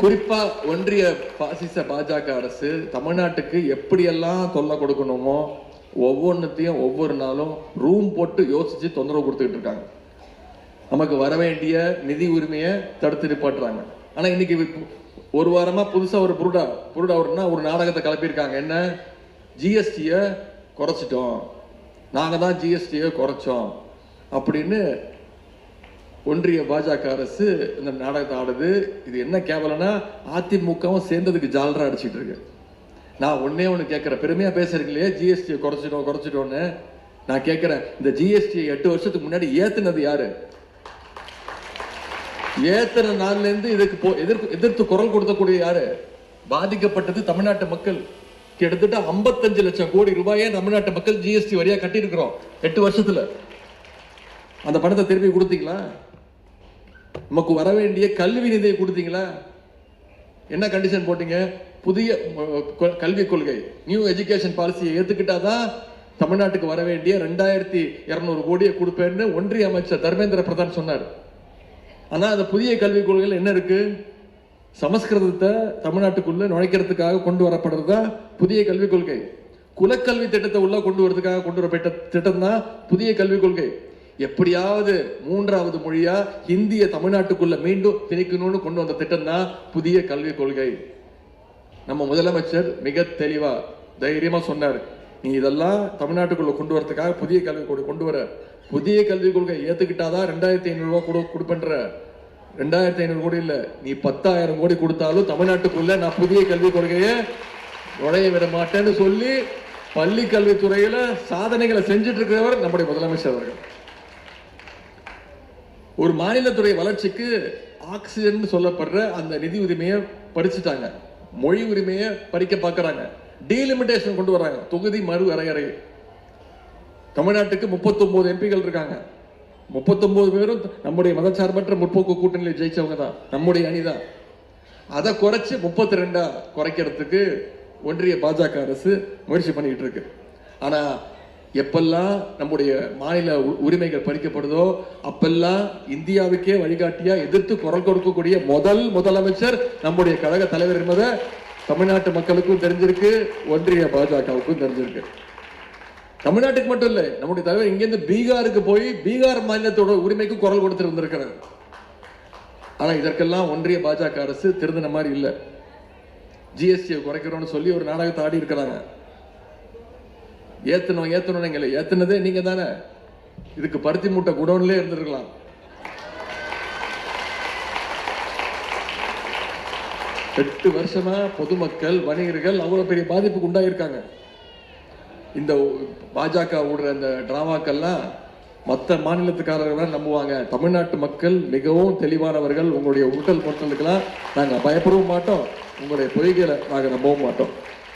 குறிப்பா ஒன்றிய பாசிச பாஜக அரசு தமிழ்நாட்டுக்கு எப்படியெல்லாம் தொல்லை கொடுக்கணுமோ ஒவ்வொன்றத்தையும் ஒவ்வொரு நாளும் ரூம் போட்டு யோசிச்சு தொந்தரவு கொடுத்துக்கிட்டு இருக்காங்க. நமக்கு வர வேண்டிய நிதி உரிமையை தடுத்து நிப்பாட்டுறாங்க. ஆனா இன்னைக்கு ஒரு வாரமா புதுசா ஒரு புருடா புருடா ஒருனா ஒரு நாடகத்தை கிளப்பியிருக்காங்க என்ன? ஜிஎஸ்டியை குறைச்சிட்டோம். நாங்க தான் ஜிஎஸ்டியை குறைச்சோம். அப்படின்னு ஒன்றிய பாஜக அரசு இந்த நாடகத்தை ஆடுது. இது என்ன கேவலம்னா அதிமுகவும் சேர்ந்ததுக்கு ஜாலரா அடிச்சிட்டு இருக்கு. நான் ஒன்னே ஒன்று கேட்குறேன் பெருமையாக பேசுறீங்களே ஜிஎஸ்டியை குறைச்சிட்டோம் குறைச்சிட்டோன்னு நான் கேட்குறேன் இந்த ஜிஎஸ்டி எட்டு வருஷத்துக்கு முன்னாடி ஏத்துனது யாரு? ஏத்தன நாள்லேருந்து இதுக்கு போ எதிர்ப்பு எதிர்த்து குரல் கொடுத்தக்கூடிய யாரு? பாதிக்கப்பட்டது தமிழ்நாட்டு மக்கள். கிட்டத்தட்ட 55 லட்சம் கோடி ரூபாயே தமிழ்நாட்டு மக்கள் ஜிஎஸ்டி வரியா கட்டியிருக்கிறோம் எட்டு வருஷத்துல. அந்த பணத்தை திருப்பி கொடுத்தீங்களா? நமக்கு வர வேண்டிய கல்வி நிதியை கொடுத்தீங்களா? என்ன கண்டிஷன் போட்டீங்க? புதிய கல்விக் கொள்கை நியூ எஜுகேஷன் பாலிசியை ஏத்துக்கிட்டாதான் தமிழ்நாட்டுக்கு வர வேண்டிய ரெண்டாயிரத்தி இரநூறு கோடியை கொடுப்பேன்னு ஒன்றிய அமைச்சர் தர்மேந்திர பிரதான் சொன்னார். ஆனால் அந்த புதிய கல்விக் கொள்கையில் என்ன இருக்கு? சமஸ்கிருதத்தை தமிழ்நாட்டுக்குள்ள நுழைக்கிறதுக்காக கொண்டு வரப்படுறது தான் புதிய கல்விக் கொள்கை. குலக்கல்வி திட்டத்தை உள்ள கொண்டு வரதுக்காக கொண்டு வரப்பட்ட திட்டம் தான் புதிய கல்விக் கொள்கை. எப்படியாவது மூன்றாவது மொழியா இந்திய தமிழ்நாட்டுக்குள்ள மீண்டும் திணிக்கணும்னு கொண்டு வந்த திட்டம் தான் புதிய கல்விக் கொள்கை. நம்ம முதலமைச்சர் மிக தெளிவா தைரியமா சொன்னார். நீ இதெல்லாம் தமிழ்நாட்டுக்குள்ள கொண்டு வரதுக்காக புதிய கல்விக் கொள்கை கொண்டு வர. புதிய கல்விக் கொள்கை ஏத்துக்கிட்டாதான் ரெண்டாயிரத்தி ஐநூறு கூட கொடுப்பன்ற. ரெண்டாயிரத்தி ஐநூறு கோடி இல்ல. நீ பத்தாயிரம் கோடி கொடுத்தாலும் தமிழ்நாட்டுக்குள்ள நான் புதிய கல்விக் கொள்கையை நுழைய விட மாட்டேன்னு சொல்லி பள்ளி கல்வித்துறையில சாதனைகளை செஞ்சுட்டு இருக்கிறவர் நம்முடைய முதலமைச்சர் அவர்கள். ஒரு மாநிலத்துறை வளர்ச்சிக்கு ஆக்சிஜன் சொல்லப்படுற அந்த நிதி உரிமையை பறிச்சுட்டாங்க. மொழி உரிமையை பறிக்க பார்க்குறாங்க. டீலிமிட்டேஷன் கொண்டு வராங்க தொகுதி மறு வரையறை தமிழ்நாட்டுக்கு 39 எம்பிகள் இருக்காங்க. 39 பேரும் நம்முடைய மதச்சார்பற்ற முற்போக்கு கூட்டணியில் ஜெயிச்சவங்க தான். நம்முடைய அணி தான். அதை குறைச்சி முப்பத்தி ரெண்டாக குறைக்கிறதுக்கு ஒன்றிய பாஜக அரசு முயற்சி பண்ணிக்கிட்டு இருக்கு. ஆனால் எப்பெல்லாம் நம்முடைய மாநில உரிமைகள் பறிக்கப்படுதோ அப்பெல்லாம் இந்தியாவுக்கே வழிகாட்டியா எதிர்த்து குரல் கொடுக்கக்கூடிய முதல் முதலமைச்சர் நம்முடைய கழக தலைவர் என்பதை தமிழ்நாட்டு மக்களுக்கும் தெரிஞ்சிருக்கு ஒன்றிய பாஜகவுக்கும் தெரிஞ்சிருக்கு. தமிழ்நாட்டுக்கு மட்டும் இல்லை நம்முடைய தலைவர் இங்கிருந்து பீகாருக்கு போய் பீகார் மாநிலத்தோட உரிமைக்கு குரல் கொடுத்து வந்திருக்கிறார். ஆனா இதற்கெல்லாம் ஒன்றிய பாஜக அரசு திருந்தின மாதிரி இல்லை. ஜிஎஸ்டியை குறைக்கிறோம்னு சொல்லி ஒரு நாடகத்தை ஆடி இருக்கிறாங்க. ஏத்தணும் ஏத்தணும் நீங்க ஏத்துனதே நீங்க தானே இதுக்கு பருத்தி மூட்டை குடோன்லயே இருந்திருக்கலாம். எட்டு வருஷமா பொதுமக்கள் வணிகர்கள் அவ்வளவு பெரிய பாதிப்புக்கு உண்டாயிருக்காங்க. இந்த பாஜக விடுற அந்த டிராமாக்கள்லாம் மற்ற மாநிலத்துக்காரர்கள் நம்புவாங்க. தமிழ்நாட்டு மக்கள் மிகவும் தெளிவானவர்கள். உங்களுடைய உருட்டல் பொருட்டலுக்கெல்லாம் நாங்கள் பயப்படவும் மாட்டோம். உங்களுடைய பொய்களை நாங்கள் நம்பவும் மாட்டோம்.